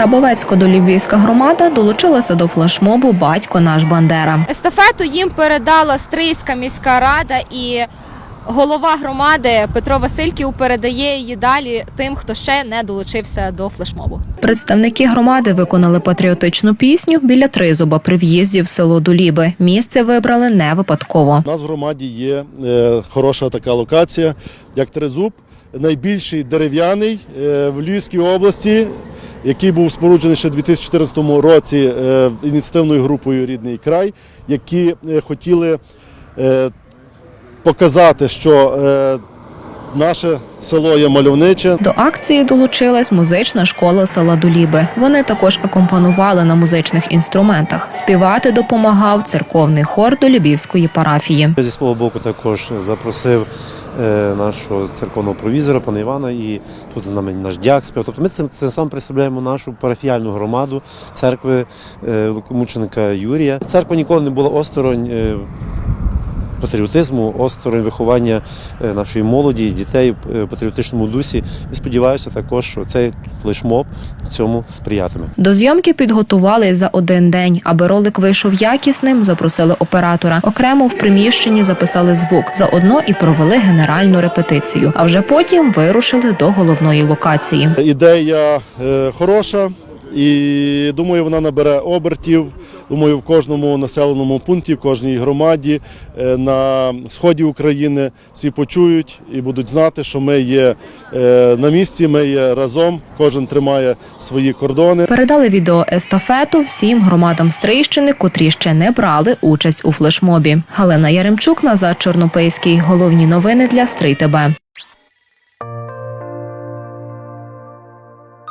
Грабовецько-долівська громада долучилася до флешмобу Батько наш Бандера. Естафету їм передала Стрийська міська рада і голова громади Петро Васильків передає її далі тим, хто ще не долучився до флешмобу. Представники громади виконали патріотичну пісню біля тризуба при в'їзді в село Дуліби. Місце вибрали не випадково. У нас в громаді є е, хороша така локація, як Тризуб, найбільший дерев'яний е, в Львівській області, який був споруджений ще у 2014 році е, ініціативною групою Рідний край, які е, хотіли е, показати, що наше село є мальовниче, До акції долучилась музична школа села Дуліби. Вони також акомпанували на музичних інструментах. Співати допомагав церковний хор Долюбівської парафії. Зі свого боку також запросив нашого церковного провізора, пана Івана, і тут з нами наш дяк спів. Тобто ми цим, цим самим представляємо нашу парафіальну громаду церкви е, Лукомученика Юрія. Церква ніколи не була осторонь. Е, Патріотизму, осторонь виховання е, нашої молоді, дітей в патріотичному дусі. І сподіваюся також, що цей флешмоб цьому сприятиме. До зйомки підготували за один день. Аби ролик вийшов якісним, запросили оператора. Окремо в приміщенні записали звук. Заодно і провели генеральну репетицію. А вже потім вирушили до головної локації. Ідея е, хороша, і думаю, вона набере обертів. Думаю, в кожному населеному пункті, в кожній громаді е, на сході України всі почують і будуть знати, що ми є е, на місці, ми є разом. Кожен тримає свої кордони. Передали відео естафету всім громадам Стрийщини, котрі ще не брали участь у флешмобі. Галина Яремчук, Назар Чорнопейський. Головні новини для Стрий ТБ.